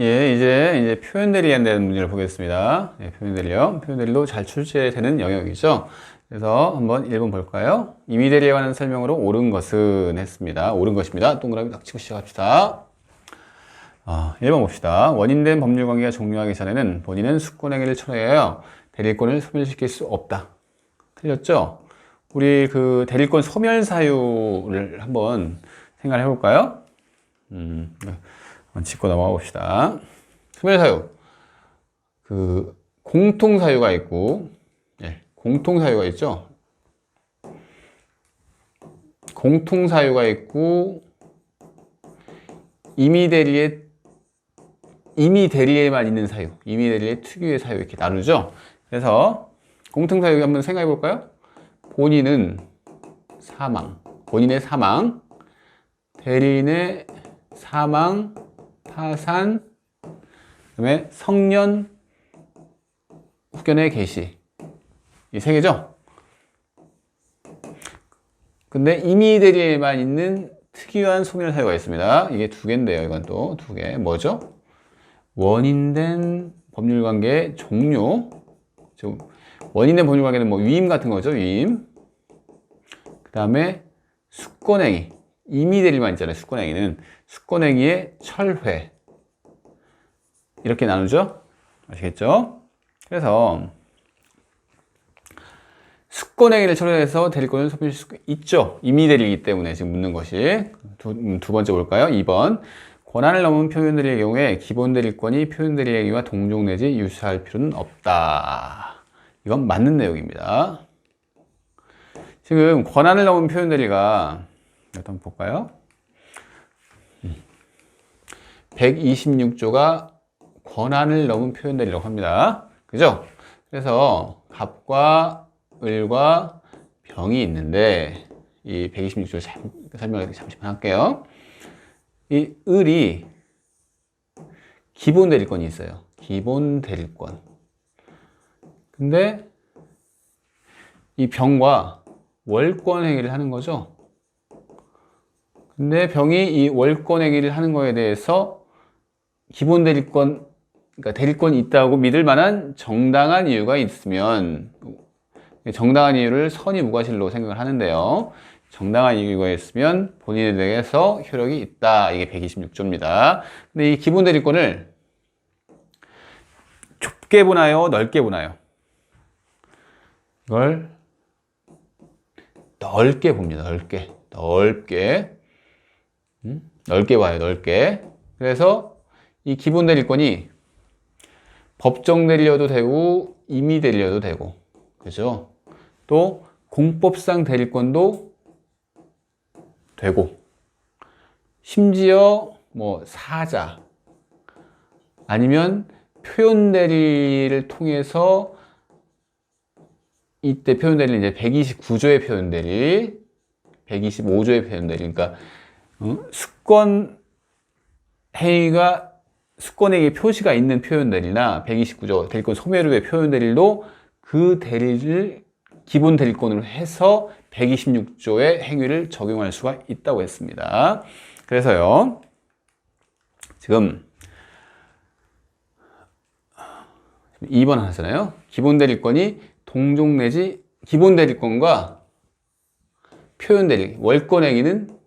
예, 이제 이제 표현 대리에 대한 문제를 보겠습니다. 예, 표현 대리요. 표현 대리도 잘 출제되는 영역이죠. 그래서 한번 1번 볼까요? 이미 대리에 관한 설명으로 옳은 것은 했습니다. 옳은 것입니다. 동그라미 딱 치고 시작합시다. 아, 1번 봅시다. 원인된 법률 관계가 종료하기 전에는 본인은 숙권행위를 철회하여 대리권을 소멸시킬 수 없다. 틀렸죠? 우리 그 대리권 소멸 사유를 한번 생각해 볼까요? 음, 네. 짚고 넘어가 봅시다. 소멸 사유. 그 공통 사유가 있고, 예, 공통 사유가 있죠. 공통 사유가 있고, 이미 대리에 이미 대리에만 있는 사유, 이미 대리의 특유의 사유 이렇게 나누죠. 그래서 공통 사유 한번 생각해 볼까요? 본인은 사망, 본인의 사망, 대리인의 사망, 파산, 그다음에 성년, 후견의 개시 이 세 개죠. 근데 이미 대리에만 있는 특이한 소멸 사유가 있습니다. 이게 두 개인데요. 이건 또 두 개. 뭐죠? 원인된 법률관계 종료. 즉 원인된 법률관계는 뭐 위임 같은 거죠. 위임. 그 다음에 수권행위. 이미 대리만 있잖아요. 수권행위는 수권행위의 철회. 이렇게 나누죠. 아시겠죠? 그래서 수권행위를 철회해서 대리권을 소멸시킬 수 있죠. 이미 대리이기 때문에 지금 묻는 것이. 두, 음, 두 번째 볼까요? 2번. 권한을 넘은 표현 대리의 경우에 기본 대리권이 표현 대리의 경우와 동종 내지 유사할 필요는 없다. 이건 맞는 내용입니다. 지금 권한을 넘은 표현 대리가 일단 볼까요? 126조가 권한을 넘은 표현 대리라고 합니다. 그죠? 그래서 갑과 을과 병이 있는데 이 126조 설명을 잠시만 할게요. 이 을이 기본 대리권이 있어요. 기본 대리권. 근데 이 병과 월권 행위를 하는 거죠. 근데 병이 이 월권 행위를 하는 거에 대해서 기본 대리권, 그러니까 대리권이 있다고 믿을 만한 정당한 이유가 있으면 정당한 이유를 선의 무과실로 생각을 하는데요. 정당한 이유가 있으면 본인에 대해서 효력이 있다. 이게 126조입니다. 근데 이 기본 대리권을 좁게 보나요? 넓게 보나요? 이걸 넓게 봅니다. 넓게. 넓게. 음? 넓게 봐요. 넓게. 그래서 이 기본 대리권이 법정 대리여도 되고 임의 대리여도 되고 그죠? 또 공법상 대리권도 되고 심지어 뭐 사자 아니면 표현 대리를 통해서 이때 표현 대리는 이제 129조의 표현 대리, 125조의 표현 대리, 그러니까 어? 수권 행위가 수권 행위 표시가 있는 표현 대리나 129조 대리권 소멸의 표현 대리도 그 대리를 기본 대리권으로 해서 126조의 행위를 적용할 수가 있다고 했습니다. 그래서요, 지금 2번 하잖아요. 기본 대리권이 동종 내지 기본 대리권과 표현 대리, 월권 행위는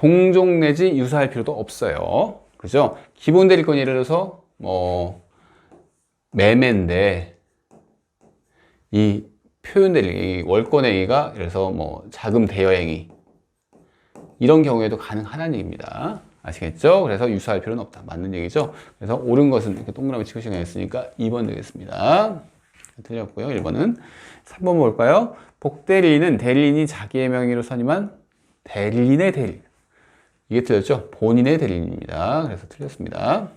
동종 내지 유사할 필요도 없어요. 그죠? 기본 대리권 예를 들어서 뭐 매매인데 이 표현 대리, 월권 행위가 그래서 뭐 자금 대여 행위 이런 경우에도 가능하다는 얘기입니다. 아시겠죠? 그래서 유사할 필요는 없다. 맞는 얘기죠? 그래서 옳은 것은 이렇게 동그라미 치고 시간했으니까 2번 되겠습니다. 틀렸고요. 1번은 3번 볼까요? 복대리인은 대리인이 자기의 명의로 선임한 대리인의 대리인. 이게 틀렸죠? 본인의 대리인입니다. 그래서 틀렸습니다.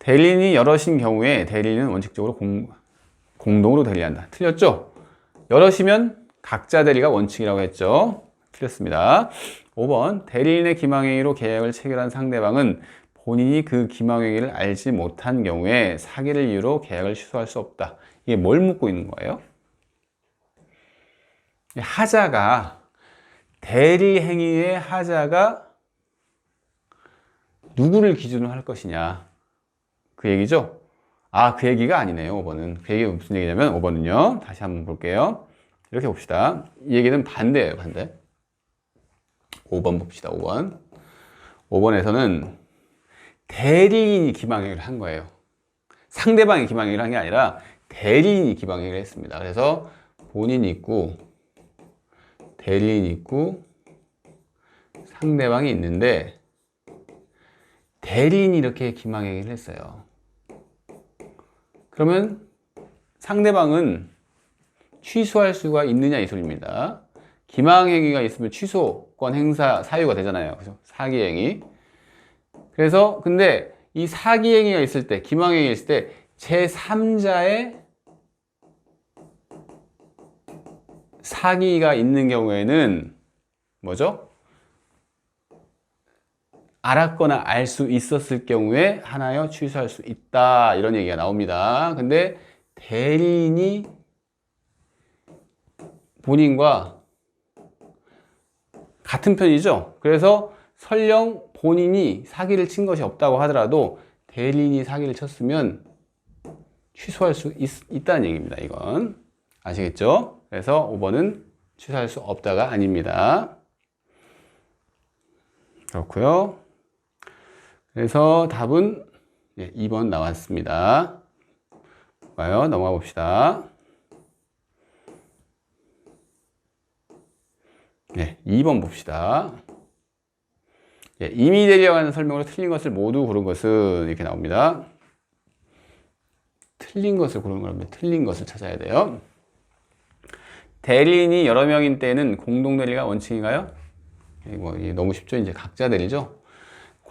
대리인이 여럿인 경우에 대리인은 원칙적으로 공, 공동으로 대리한다. 틀렸죠? 여럿이면 각자 대리가 원칙이라고 했죠. 틀렸습니다. 5번 대리인의 기망행위로 계약을 체결한 상대방은 본인이 그 기망행위를 알지 못한 경우에 사기를 이유로 계약을 취소할 수 없다. 이게 뭘 묻고 있는 거예요? 하자가 대리 행위의 하자가 누구를 기준으로 할 것이냐. 그 얘기죠? 아, 그 얘기가 아니네요, 5번은. 그 얘기가 무슨 얘기냐면, 5번은요. 다시 한번 볼게요. 이렇게 봅시다. 이 얘기는 반대예요, 반대. 5번 봅시다, 5번. 5번에서는 대리인이 기망행위를 한 거예요. 상대방이 기망행위를 한 게 아니라 대리인이 기망행위를 했습니다. 그래서 본인이 있고, 대리인이 있고, 상대방이 있는데, 대리인이 이렇게 기망행위를 했어요. 그러면 상대방은 취소할 수가 있느냐 이 소리입니다. 기망행위가 있으면 취소권 행사 사유가 되잖아요. 그죠? 사기행위. 그래서 근데 이 사기행위가 있을 때, 기망행위가 있을 때 제3자의 사기가 있는 경우에는 뭐죠? 알았거나 알 수 있었을 경우에 하나여 취소할 수 있다 이런 얘기가 나옵니다. 근데 대리인이 본인과 같은 편이죠. 그래서 설령 본인이 사기를 친 것이 없다고 하더라도 대리인이 사기를 쳤으면 취소할 수 있, 다는 얘기입니다. 이건 아시겠죠? 그래서 5번은 취소할 수 없다가 아닙니다. 그렇고요. 그래서 답은 2번 나왔습니다. 봐요. 넘어가 봅시다. 네, 2번 봅시다. 예, 이미 대리와는 설명으로 틀린 것을 모두 고른 것은 이렇게 나옵니다. 틀린 것을 고르는 거라면 틀린 것을 찾아야 돼요. 대리인이 여러 명인 때는 공동 대리가 원칙인가요? 이거 너무 쉽죠. 이제 각자 대리죠.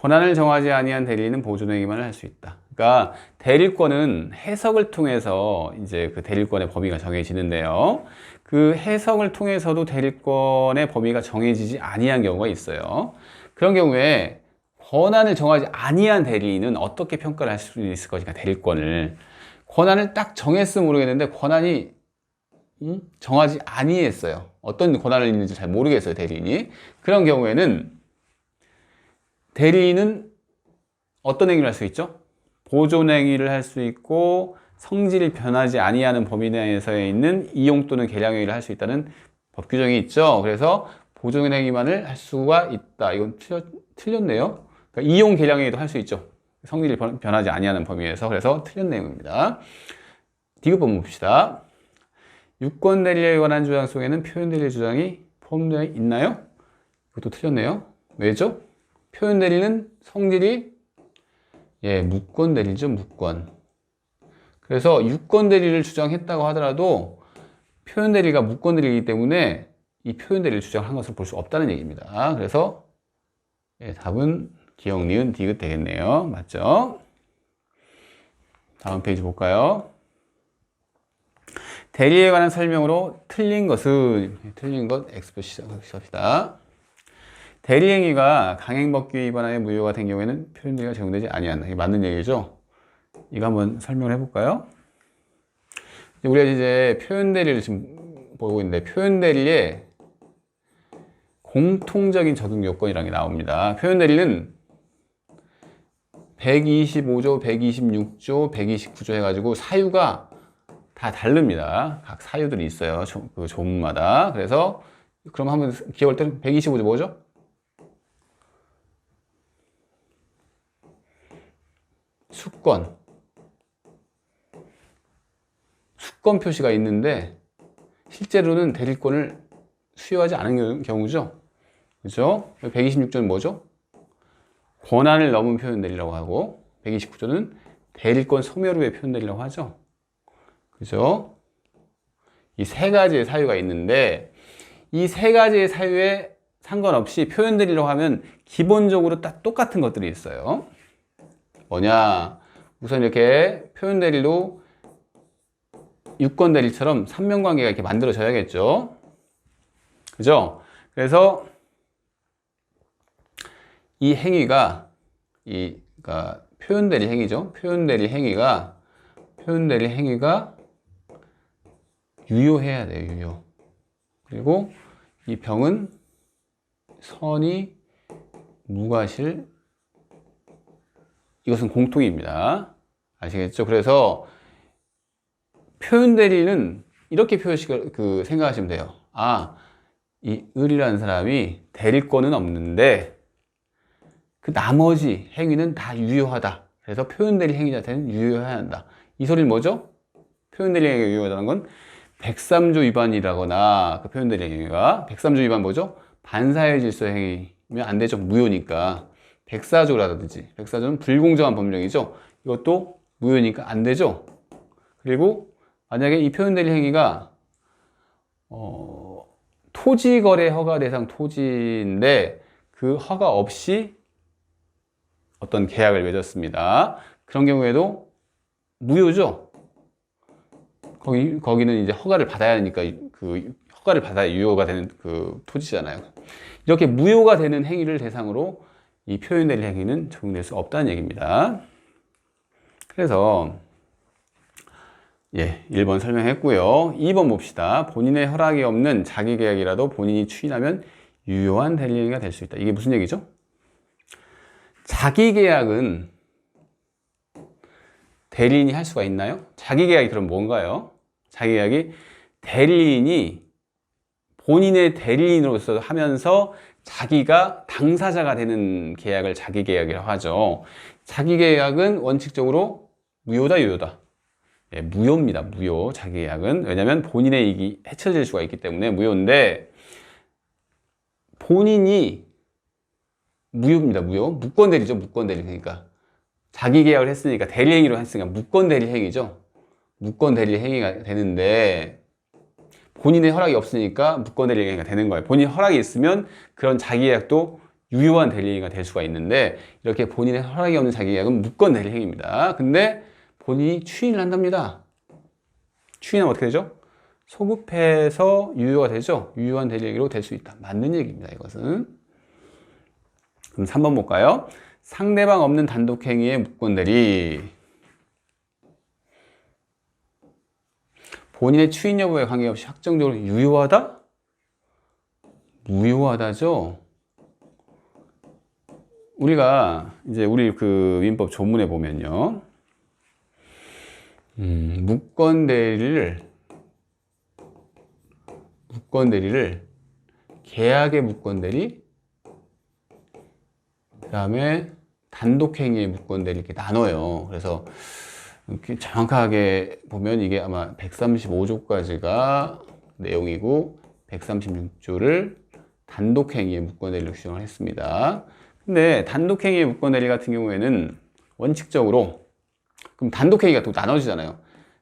권한을 정하지 아니한 대리인은 보존행위만을 할 수 있다. 그러니까 대리권은 해석을 통해서 이제 그 대리권의 범위가 정해지는데요. 그 해석을 통해서도 대리권의 범위가 정해지지 아니한 경우가 있어요. 그런 경우에 권한을 정하지 아니한 대리인은 어떻게 평가를 할 수 있을 것인가 대리권을 권한을 딱 정했으면 모르겠는데 권한이 음? 정하지 아니했어요. 어떤 권한을 있는지 잘 모르겠어요 대리인이. 그런 경우에는 대리인은 어떤 행위를 할 수 있죠? 보존 행위를 할 수 있고 성질이 변하지 아니하는 범위 내에서 있는 이용 또는 개량 행위를 할 수 있다는 법 규정이 있죠. 그래서 보존 행위만을 할 수가 있다. 이건 틀렸, 틀렸네요. 그러니까 이용 개량 행위도 할 수 있죠. 성질이 변하지 아니하는 범위에서 그래서 틀린 내용입니다. 디귿 본문 봅시다. 유권 대리에 관한 주장 속에는 표현 대리 주장이 포함되어 있나요? 이것도 틀렸네요. 왜죠? 표현 대리는 성질이 예, 무권 대리죠, 무권. 그래서 유권 대리를 주장했다고 하더라도 표현 대리가 무권 대리이기 때문에 이 표현 대리를 주장한 것을 볼 수 없다는 얘기입니다. 그래서 예, 답은 기억, 니은, 디귿 되겠네요. 맞죠? 다음 페이지 볼까요? 대리에 관한 설명으로 틀린 것은 틀린 것 X표 시작합시다. 대리행위가 강행법규 위반하여 무효가 된 경우에는 표현대리가 적용되지 아니한다. 이게 맞는 얘기죠? 이거 한번 설명을 해볼까요? 우리가 이제 표현대리를 지금 보고 있는데 표현대리의 공통적인 적용 요건이라는 게 나옵니다. 표현대리는 125조, 126조, 129조 해가지고 사유가 다 다릅니다. 각 사유들이 있어요. 그 조문마다. 그래서 그럼 한번 기억할 때는 125조 뭐죠? 수권 수권 표시가 있는데 실제로는 대리권을 수여하지 않은 경우죠. 그죠? 126조는 뭐죠? 권한을 넘은 표현들이라고 하고 129조는 대리권 소멸 후의 표현들이라고 하죠. 그죠? 이 세 가지의 사유가 있는데 이 세 가지의 사유에 상관없이 표현들이라고 하면 기본적으로 딱 똑같은 것들이 있어요. 뭐냐? 우선 이렇게 표현 대리로 유권 대리처럼 삼면 관계가 이렇게 만들어져야겠죠. 그죠? 그래서 이 행위가 이 그러니까 표현 대리 행위죠. 표현 대리 행위가 표현 대리 행위가 유효해야 돼요. 유효. 그리고 이 병은 선이 무과실 이것은 공통입니다. 아시겠죠? 그래서 표현 대리는 이렇게 표시 그 생각하시면 돼요. 아, 이 을이라는 사람이 거는 없는데 그 나머지 행위는 다 유효하다. 그래서 표현 대리 행위 자체는 유효해야 한다. 이 소리는 뭐죠? 표현 대리 행위가 유효하다는 건 103조 위반이라거나 그 표현 대리 행위가 103조 위반 뭐죠? 반사회 질서 행위면 안 되죠. 무효니까. 104조라든지 104조는 불공정한 법령이죠. 이것도 무효니까 안 되죠. 그리고 만약에 이 표현 대리 행위가 어, 토지 거래 허가 대상 토지인데 그 허가 없이 어떤 계약을 맺었습니다. 그런 경우에도 무효죠. 거기 거기는 이제 허가를 받아야 하니까 그 허가를 받아야 유효가 되는 그 토지잖아요. 이렇게 무효가 되는 행위를 대상으로 이 표현 대리 행위는 적용될 수 없다는 얘기입니다. 그래서 예, 1번 설명했고요. 2번 봅시다. 본인의 허락이 없는 자기 계약이라도 본인이 추인하면 유효한 대리 행위가 될 수 있다. 이게 무슨 얘기죠? 자기 계약은 대리인이 할 수가 있나요? 자기 계약이 그럼 뭔가요? 자기 계약이 대리인이 본인의 대리인으로서 하면서 자기가 당사자가 되는 계약을 자기 계약이라고 하죠. 자기 계약은 원칙적으로 무효다, 유효다. 예, 무효입니다. 무효. 자기 계약은. 왜냐하면 본인의 이익이 해쳐질 수가 있기 때문에 무효인데 본인이 무효입니다. 무효. 무권 대리죠. 무권 대리. 그러니까 자기 계약을 했으니까 대리 행위로 했으니까 무권 대리 행위죠. 무권 대리 행위가 되는데 본인의 허락이 없으니까 무권 대리 행위가 되는 거예요. 본인 허락이 있으면 그런 자기 계약도 유효한 대리 행위가 될 수가 있는데 이렇게 본인의 허락이 없는 자기 계약은 무권 대리 행위입니다. 근데 본인이 추인을 한답니다. 추인하면 어떻게 되죠? 소급해서 유효가 되죠. 유효한 대리 행위로 될 수 있다. 맞는 얘기입니다. 이것은. 그럼 3번 볼까요? 상대방 없는 단독 행위의 무권 대리. 본인의 추인 여부에 관계없이 확정적으로 유효하다? 무효하다죠. 우리가 이제 우리 그 민법 조문에 보면요. 음, 무권 대리를 무권 대리를 계약의 무권 대리 그다음에 단독 행위의 무권 대리 이렇게 나눠요. 그래서 정확하게 보면 이게 아마 135조까지가 내용이고 136조를 단독 행위의 무권 대리로 규정을 했습니다. 근데 단독 행위의 무권 대리 같은 경우에는 원칙적으로 그럼 단독 행위가 또 나눠지잖아요.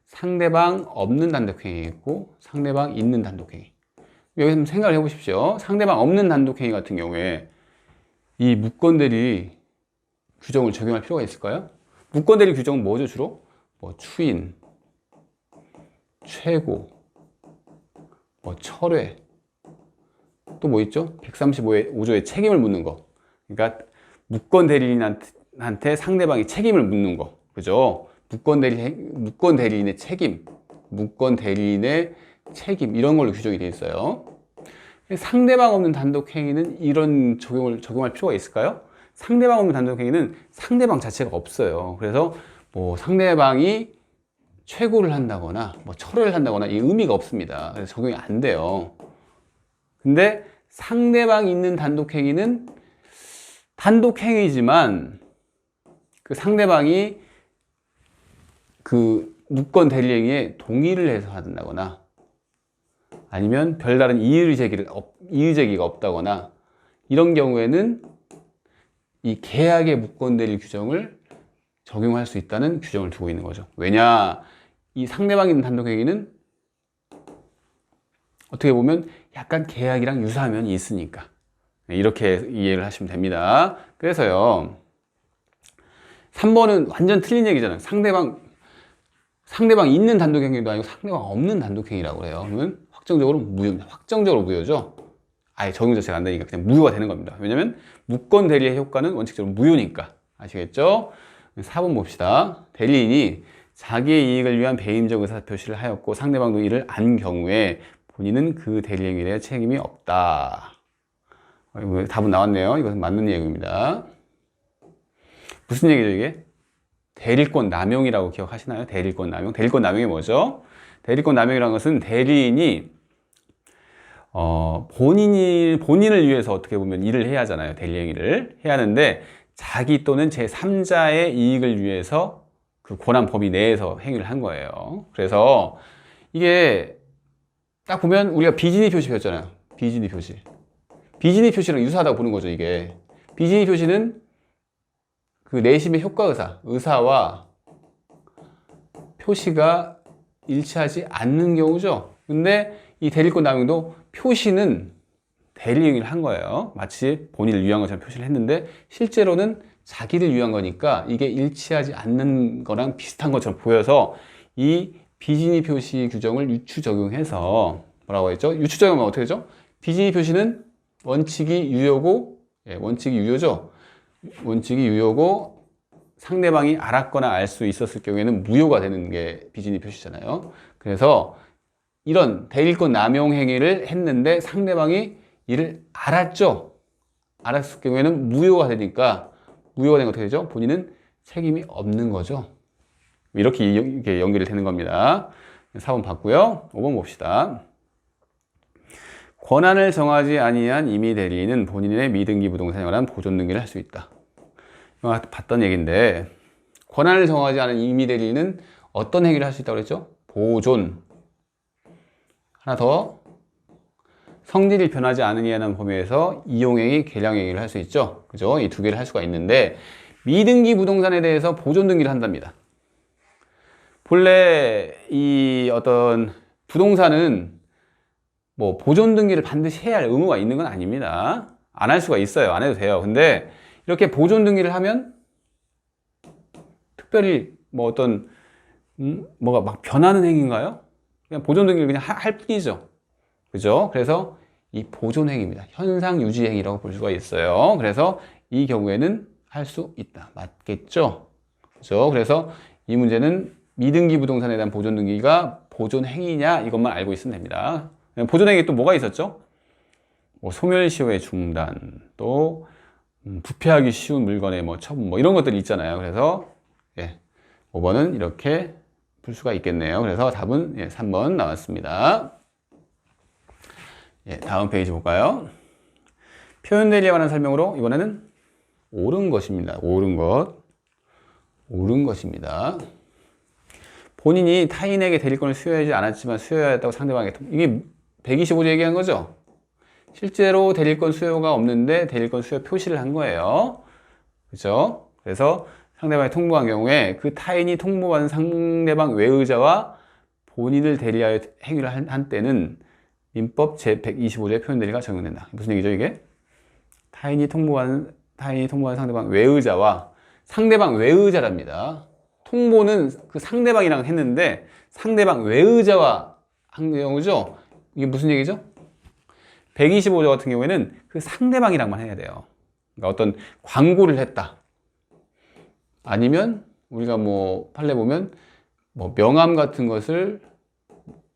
상대방 없는 단독 행위 있고 상대방 있는 단독 행위. 여기서 생각을 해보십시오. 상대방 없는 단독 행위 같은 경우에 이 무권 대리 규정을 적용할 필요가 있을까요? 무권 대리 규정은 뭐죠 주로? 뭐 추인, 최고, 뭐 철회, 또 뭐 있죠? 135조의 책임을 묻는 거. 그러니까 무권 대리인한테 상대방이 책임을 묻는 거. 그죠? 무권 대리 무권 대리인의 책임, 무권 대리인의 책임 이런 걸로 규정이 되어 있어요. 상대방 없는 단독 행위는 이런 적용을 적용할 필요가 있을까요? 상대방 없는 단독 행위는 상대방 자체가 없어요. 그래서 뭐 상대방이 최고를 한다거나 뭐 철회를 한다거나 이 의미가 없습니다. 그래서 적용이 안 돼요. 근데 상대방 있는 단독 행위는 단독 행위지만 그 상대방이 그 무권 대리 행위에 동의를 해서 한다거나 아니면 별다른 이의 제기를 이의 제기가 없다거나 이런 경우에는 이 계약의 무권 대리 규정을 적용할 수 있다는 규정을 두고 있는 거죠. 왜냐 이 상대방이 있는 단독 행위는 어떻게 보면 약간 계약이랑 유사한 면이 있으니까 네, 이렇게 이해를 하시면 됩니다. 그래서요 3번은 완전 틀린 얘기잖아요. 상대방 상대방 있는 단독 행위도 아니고 상대방 없는 단독 행위라고 해요. 그러면 확정적으로 무효입니다. 확정적으로 무효죠. 아예 적용 자체가 안 되니까 그냥 무효가 되는 겁니다. 왜냐면 무권 대리의 효과는 원칙적으로 무효니까. 아시겠죠? 4번 봅시다. 대리인이 자기의 이익을 위한 배임적 의사 표시를 하였고 상대방도 이를 안 경우에 본인은 그 대리 행위에 대해 책임이 없다. 어, 답은 나왔네요. 이것은 맞는 얘기입니다. 무슨 얘기죠, 이게? 대리권 남용이라고 기억하시나요? 대리권 남용. 대리권 남용이 뭐죠? 대리권 남용이라는 것은 대리인이 어, 본인이 본인을 위해서 어떻게 보면 일을 해야 하잖아요. 대리 행위를 해야 하는데 자기 또는 제 3자의 이익을 위해서 그 권한 범위 내에서 행위를 한 거예요. 그래서 이게 딱 보면 우리가 비진이 표시 배웠잖아요. 비진이 표시. 비진이 표시랑 유사하다고 보는 거죠, 이게. 비진이 표시는 그 내심의 효과 의사, 의사와 표시가 일치하지 않는 경우죠. 근데 이 대리권 남용도 표시는 대리행위를 한 거예요. 마치 본인을 위한 것처럼 표시를 했는데 실제로는 자기를 위한 거니까 이게 일치하지 않는 거랑 비슷한 것처럼 보여서 이 비진이 표시 규정을 유추 적용해서 뭐라고 했죠? 유추 적용하면 어떻게 되죠? 비진이 표시는 원칙이 유효고 예, 원칙이 유효죠. 원칙이 유효고 상대방이 알았거나 알 수 있었을 경우에는 무효가 되는 게 비진이 표시잖아요. 그래서 이런 대리권 남용 행위를 했는데 상대방이 이를 알았죠. 알았을 경우에는 무효가 되니까 무효가 된거 어떻게 되죠? 본인은 책임이 없는 거죠. 이렇게 이렇게 연결이 되는 겁니다. 4번 봤고요. 5번 봅시다. 권한을 정하지 아니한 임의 대리인은 본인의 미등기 부동산에 관한 보존 등기를 할 수 있다. 봤던 얘기인데 권한을 정하지 않은 임의 대리인은 어떤 행위를 할 수 있다고 그랬죠? 보존. 하나 더 성질이 변하지 않으냐는 범위에서 이용행위, 계량행위를 할 수 있죠. 그죠? 이 두 개를 할 수가 있는데 미등기 부동산에 대해서 보존 등기를 한답니다. 본래 이 어떤 부동산은 뭐 보존 등기를 반드시 해야 할 의무가 있는 건 아닙니다. 안 할 수가 있어요. 안 해도 돼요. 근데 이렇게 보존 등기를 하면 특별히 뭐 어떤 음, 뭐가 막 변하는 행위인가요? 그냥 보존 등기를 그냥 하- 할 뿐이죠. 그죠? 그래서 이 보존 행위입니다. 현상 유지 행위라고 볼 수가 있어요. 그래서 이 경우에는 할 수 있다. 맞겠죠? 그죠? 그래서 이 문제는 미등기 부동산에 대한 보존 등기가 보존 행위냐 이것만 알고 있으면 됩니다. 보존 행위 또 뭐가 있었죠? 뭐 소멸시효의 중단, 또 음, 부패하기 쉬운 물건의 뭐 처분, 뭐 이런 것들이 있잖아요. 그래서 예, 5번은 이렇게 풀 수가 있겠네요. 그래서 답은 예, 3번 나왔습니다. 예, 다음 페이지 볼까요? 표현 대리에 관한 설명으로 이번에는 옳은 것입니다. 옳은 것. 옳은 것입니다. 본인이 타인에게 대리권을 수여하지 않았지만 수여해야 했다고 상대방에게 통- 이게 125조 얘기한 거죠? 실제로 대리권 수요가 없는데 대리권 수요 표시를 한 거예요. 그죠? 그래서 상대방이 통보한 경우에 그 타인이 통보받은 상대방 외의자와 본인을 대리하여 행위를 한, 한 때는 민법 제125조의 표현 대리가 적용된다. 무슨 얘기죠, 이게? 타인이 통보한 타인이 통보한 상대방 외의자와 상대방 외의자랍니다. 통보는 그 상대방이랑 했는데 상대방 외의자와 한 경우죠. 이게 무슨 얘기죠? 125조 같은 경우에는 그 상대방이랑만 해야 돼요. 그러니까 어떤 광고를 했다. 아니면 우리가 뭐 판례 보면 뭐 명함 같은 것을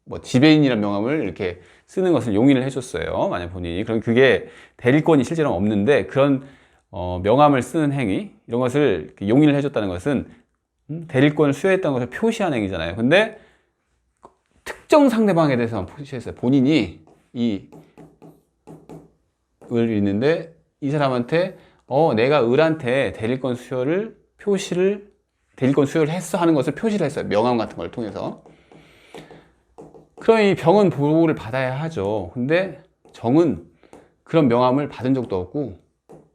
뭐 지배인이란 명함을 이렇게 쓰는 것을 용인을 해줬어요. 만약 본인이 그럼 그게 대리권이 실제로 는 없는데 그런 어, 명함을 쓰는 행위 이런 것을 용인을 해줬다는 것은 음, 대리권을 수여했다는 것을 표시한 행위잖아요. 근데 특정 상대방에 대해서만 표시했어요. 본인이 이을 있는데 이 사람한테 어 내가 을한테 대리권 수여를 표시를 대리권 수여를 했어 하는 것을 표시를 했어요. 명함 같은 걸 통해서. 그럼 이 병은 보호를 받아야 하죠. 근데 정은 그런 명함을 받은 적도 없고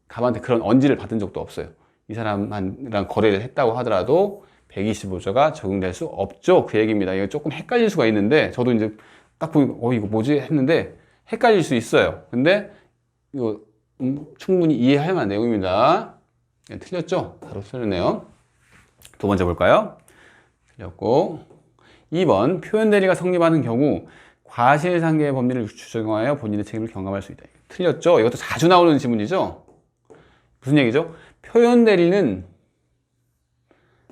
갑한테 그런 언지를 받은 적도 없어요. 이 사람이랑 거래를 했다고 하더라도 125조가 적용될 수 없죠. 그 얘기입니다. 이거 조금 헷갈릴 수가 있는데 저도 이제 딱 보면 어 이거 뭐지 했는데 헷갈릴 수 있어요. 근데 이거 음, 충분히 이해할 만한 내용입니다. 네, 틀렸죠? 바로 틀렸네요. 두 번째 볼까요? 틀렸고 2번 표현 대리가 성립하는 경우 과실상계의 유추 적용하여 본인의 책임을 경감할 수 있다. 틀렸죠? 이것도 자주 나오는 지문이죠? 무슨 얘기죠? 표현 대리는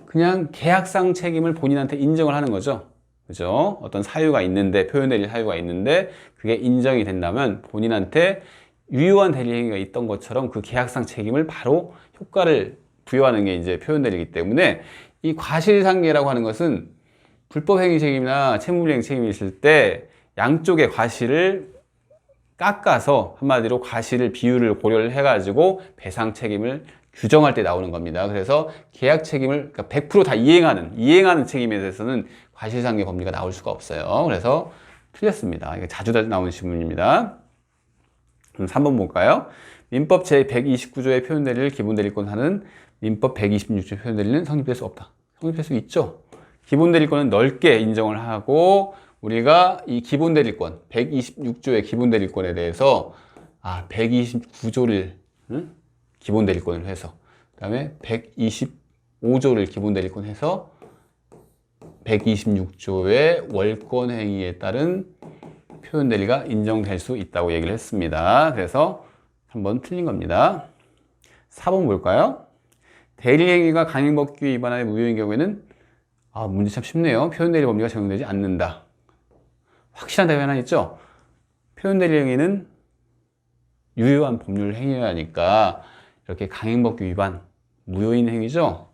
그냥 계약상 책임을 본인한테 인정을 하는 거죠. 그죠? 어떤 사유가 있는데, 표현 대리 사유가 있는데, 그게 인정이 된다면 본인한테 유효한 대리 행위가 있던 것처럼 그 계약상 책임을 바로 효과를 부여하는 게 이제 표현 대리이기 때문에 이 과실상계라고 하는 것은 불법행위 책임이나 채무불이행 책임이 있을 때 양쪽의 과실을 깎아서 한마디로 과실을 비율을 고려를 해가지고 배상 책임을 규정할 때 나오는 겁니다. 그래서 계약 책임을 그러니까 100%다 이행하는 이행하는 책임에 대해서는 과실상계 법리가 나올 수가 없어요. 그래서 틀렸습니다. 이게 자주 나오는 지문입니다. 그럼 3번 볼까요? 민법 제129조의 표현대리를 기본대리권 하는 민법 126조 표현대리는 성립될 수 없다. 성립될 수 있죠. 기본 대리권은 넓게 인정을 하고 우리가 이 기본 대리권 126조의 기본 대리권에 대해서 아 129조를 응? 기본 대리권을 해서 그 다음에 125조를 기본 대리권 해서 126조의 월권 행위에 따른 표현 대리가 인정될 수 있다고 얘기를 했습니다. 그래서 한번 틀린 겁니다. 4번 볼까요? 대리 행위가 강행법규 위반하여 무효인 경우에는 아, 문제 참 쉽네요. 표현 대리 법리가 적용되지 않는다. 확실한 답이 하나 있죠? 표현 대리 행위는 유효한 법률 행위라니까 이렇게 강행법규 위반 무효인 행위죠?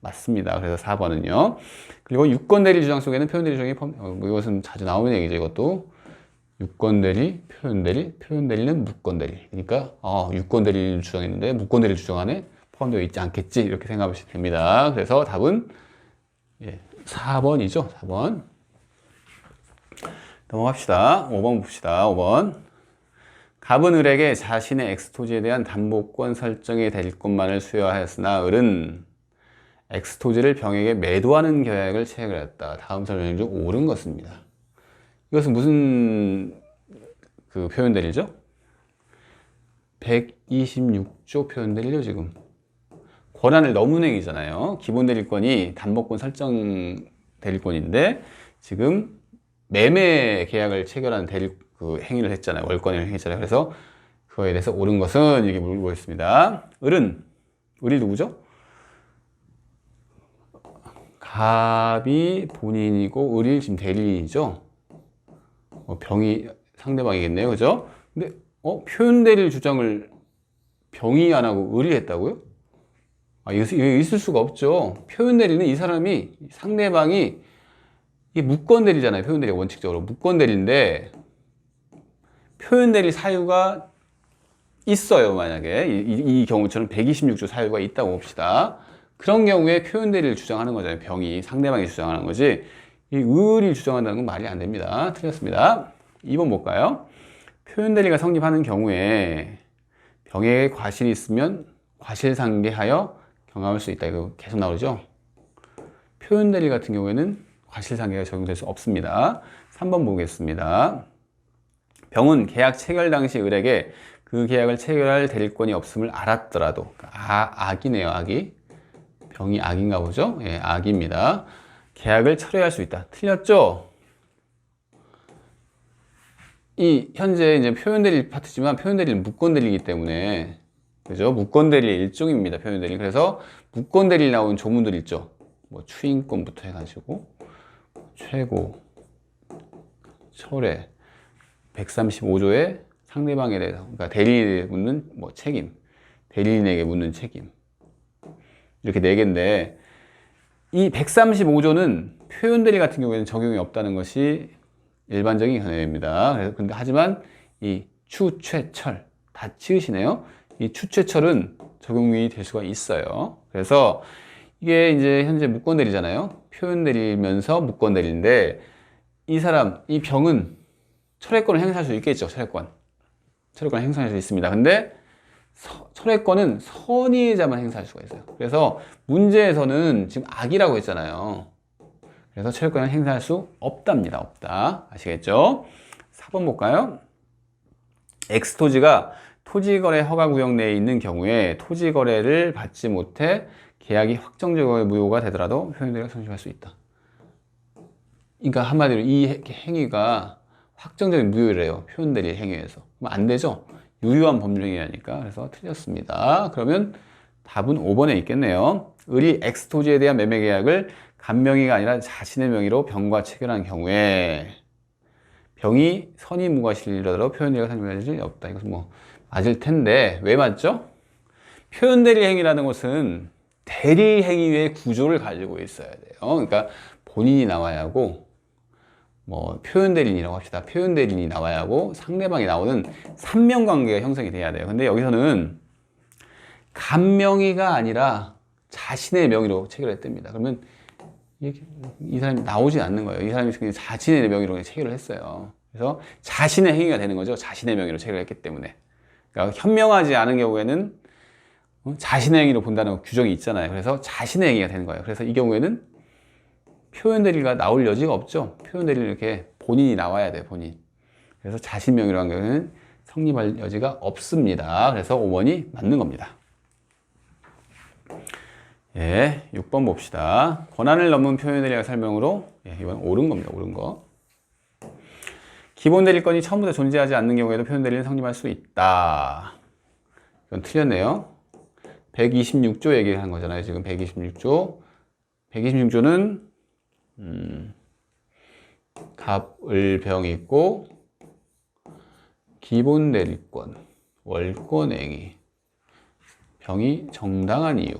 맞습니다. 그래서 4번은요. 그리고 유권 대리 주장 속에는 표현 대리 주장이 범, 어, 뭐 이것은 자주 나오는 얘기죠. 이것도 유권 대리, 표현 대리, 표현 대리는 무권 대리. 그러니까 어, 유권 대리를 주장했는데 무권 대리 주장 안에 포함되어 있지 않겠지 이렇게 생각하시면 됩니다. 그래서 답은 예, 4번이죠. 4번. 넘어갑시다. 5번 봅시다. 5번. 갑은 을에게 자신의 엑스토지에 대한 담보권 설정의 대리권만을 수여하였으나 을은 엑스토지를 병에게 매도하는 계약을 체결했다. 다음 설명 중 옳은 것입니다. 이것은 무슨 그 표현들이죠? 126조 표현들이죠, 지금. 권한을 넘은 행위잖아요. 기본 대리권이 담보권 설정 대리권인데 지금 매매 계약을 체결하는 대리 그 행위를 했잖아요. 월권을 행했잖아요. 그래서 그거에 대해서 옳은 것은 이렇게 물고 있습니다. 을은 을이 누구죠? 갑이 본인이고 을이 지금 대리인이죠. 어, 병이 상대방이겠네요. 그죠? 근데 어 표현 대리 주장을 병이 안 하고 을이 했다고요? 아, 있을 수가 없죠. 표현 대리는 이 사람이 상대방이 이게 무권 대리잖아요. 표현 대리 원칙적으로 무권 대리인데 표현 대리 사유가 있어요. 만약에 이, 이, 이 경우처럼 126조 사유가 있다고 봅시다. 그런 경우에 표현 대리를 주장하는 거잖아요. 병이 상대방이 주장하는 거지. 이 을이 주장한다는 건 말이 안 됩니다. 틀렸습니다. 2번 볼까요? 표현 대리가 성립하는 경우에 병에 과실이 있으면 과실상계하여 경감할 수 있다. 이거 계속 나오죠? 표현 대리 같은 경우에는 과실상계가 적용될 수 없습니다. 3번 보겠습니다. 병은 계약 체결 당시 을에게 그 계약을 체결할 대리권이 없음을 알았더라도 아, 악이네요, 악이. 병이 악인가 보죠? 예, 악입니다. 계약을 철회할 수 있다. 틀렸죠? 이 현재 이제 표현 대리 파트지만 표현 대리는 무권 대리이기 때문에 그죠? 무권 대리의 일종입니다. 표현 대리. 그래서 무권 대리 나온 조문들 있죠. 뭐 추인권부터 해가지고 최고 철회 135조의 상대방에 대해서 그러니까 대리인에게 묻는 뭐 책임 대리인에게 묻는 책임 이렇게 네 개인데 이 135조는 표현 대리 같은 경우에는 적용이 없다는 것이 일반적인 견해입니다. 그래서 근데 하지만 이 추 최 철 다 치으시네요. 이 추최철은 적용이 될 수가 있어요. 그래서 이게 이제 현재 무권 대리잖아요. 표현 대리면서 무권 대리인데 이 사람 이 병은 철회권을 행사할 수 있겠죠. 철회권. 철회권을 행사할 수 있습니다. 근데 서, 철회권은 선의자만 행사할 수가 있어요. 그래서 문제에서는 지금 악이라고 했잖아요. 그래서 철회권을 행사할 수 없답니다. 없다. 아시겠죠? 4번 볼까요? 엑스토지가 토지거래 허가구역 내에 있는 경우에 토지거래를 받지 못해 계약이 확정적으로 무효가 되더라도 표현대리가 성립할 수 있다. 그러니까 한마디로 이 행위가 확정적인 무효래요. 표현대리 행위에서. 안 되죠? 유효한 법률 행위라니까. 그래서 틀렸습니다. 그러면 답은 5번에 있겠네요. 을이 엑스토지에 대한 매매 계약을 간명의가 아니라 자신의 명의로 병과 체결한 경우에 병이 선의 무과실이라도 표현대리가 성립할 수 없다. 이것은 뭐 맞을 텐데 왜 맞죠? 표현대리 행위라는 것은 대리 행위의 구조를 가지고 있어야 돼요. 그러니까 본인이 나와야 하고 뭐 표현 대리인이라고 합시다. 표현 대리인이 나와야 하고 상대방이 나오는 삼명 관계가 형성이 돼야 돼요. 근데 여기서는 간명의가 아니라 자신의 명의로 체결했답니다. 그러면 이, 이 사람이 나오지 않는 거예요. 이 사람이 그냥 자신의 명의로 체결을 했어요. 그래서 자신의 행위가 되는 거죠. 자신의 명의로 체결을 했기 때문에. 그러니까 현명하지 않은 경우에는 어? 자신의 행위로 본다는 규정이 있잖아요. 그래서 자신의 행위가 되는 거예요. 그래서 이 경우에는 표현 대리가 나올 여지가 없죠. 표현 대리는 이렇게 본인이 나와야 돼요. 본인. 그래서 자신 명의로 한 경우에는 성립할 여지가 없습니다. 그래서 5번이 맞는 겁니다. 예, 6번 봅시다. 권한을 넘은 표현 대리의 설명으로 예, 이건 옳은 겁니다. 옳은 거. 기본 대리권이 처음부터 존재하지 않는 경우에도 표현 대리는 성립할 수 있다. 이건 틀렸네요. 126조 얘기를 하는 거잖아요. 지금 126조. 126조는 음, 갑을병이 있고 기본 대리권, 월권행위, 병이 정당한 이유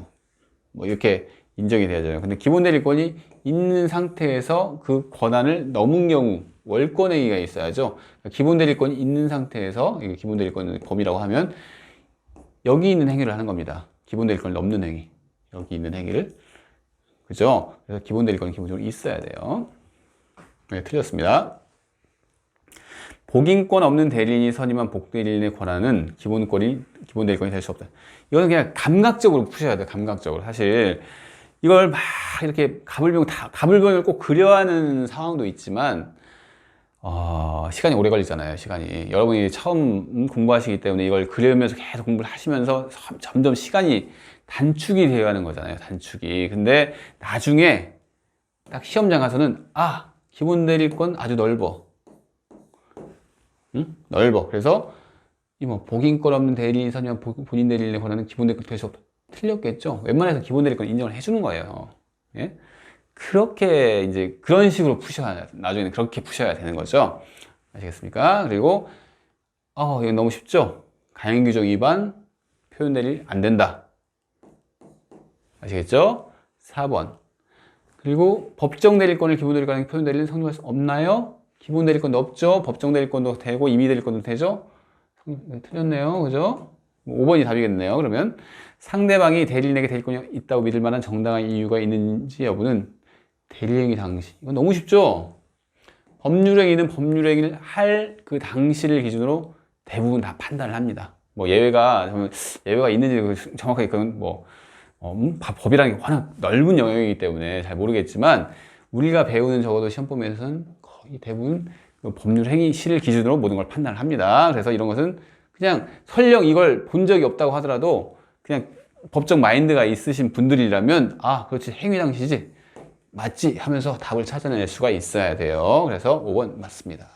뭐 이렇게 인정이 돼야 되잖아요. 근데 기본 대리권이 있는 상태에서 그 권한을 넘은 경우 월권행위가 있어야죠. 그러니까 기본 대리권이 있는 상태에서 이게 기본 대리권 범위라고 하면 여기 있는 행위를 하는 겁니다. 기본 대리권을 넘는 행위. 여기 있는 행위를. 그죠? 그래서 기본 대리권이 기본적으로 있어야 돼요. 네, 틀렸습니다. 복인권 없는 대리인이 선임한 복대리인의 권한은 기본권이, 기본 대리권이 될 수 없다. 이거는 그냥 감각적으로 푸셔야 돼요. 감각적으로. 사실 이걸 막 이렇게 가불병 다, 가불병을 꼭 그려야 하는 상황도 있지만, 어, 시간이 오래 걸리잖아요, 시간이. 여러분이 처음 공부하시기 때문에 이걸 그리면서 계속 공부를 하시면서 점점 시간이 단축이 되어 가는 거잖아요, 단축이. 근데 나중에 딱 시험장 가서는, 아, 기본 대리권 아주 넓어. 응? 넓어. 그래서 이뭐 복인 권 없는 대리인 선임 본인 대리인의 권한은 기본 대리권 될수 없다. 틀렸겠죠? 웬만해서 기본 대리권 인정을 해주는 거예요. 예? 그렇게 이제 그런 식으로 푸셔야 나중에는 그렇게 푸셔야 되는 거죠. 아시겠습니까? 그리고 어 이거 너무 쉽죠? 가행 규정 위반 표현 대리 안 된다. 아시겠죠? 4번. 그리고 법정 대리권을 기본 대리권 표현 대리는 성립할 수 없나요? 기본 대리권도 없죠. 법정 대리권도 되고 임의 대리권도 되죠. 틀렸네요. 그죠? 5번이 답이겠네요. 그러면 상대방이 대리인에게 대리권이 있다고 믿을 만한 정당한 이유가 있는지 여부는 대리행위 당시. 이건 너무 쉽죠? 법률행위는 법률행위를 할 그 당시를 기준으로 대부분 다 판단을 합니다. 뭐 예외가, 예외가 있는지 정확하게 그건 뭐, 어, 음, 법이라는 게 워낙 넓은 영역이기 때문에 잘 모르겠지만 우리가 배우는 적어도 시험 보면서는 거의 대부분 그 법률 행위 시를 기준으로 모든 걸 판단을 합니다. 그래서 이런 것은 그냥 설령 이걸 본 적이 없다고 하더라도 그냥 법적 마인드가 있으신 분들이라면 아, 그렇지. 행위 당시지. 맞지? 하면서 답을 찾아낼 수가 있어야 돼요. 그래서 5번 맞습니다.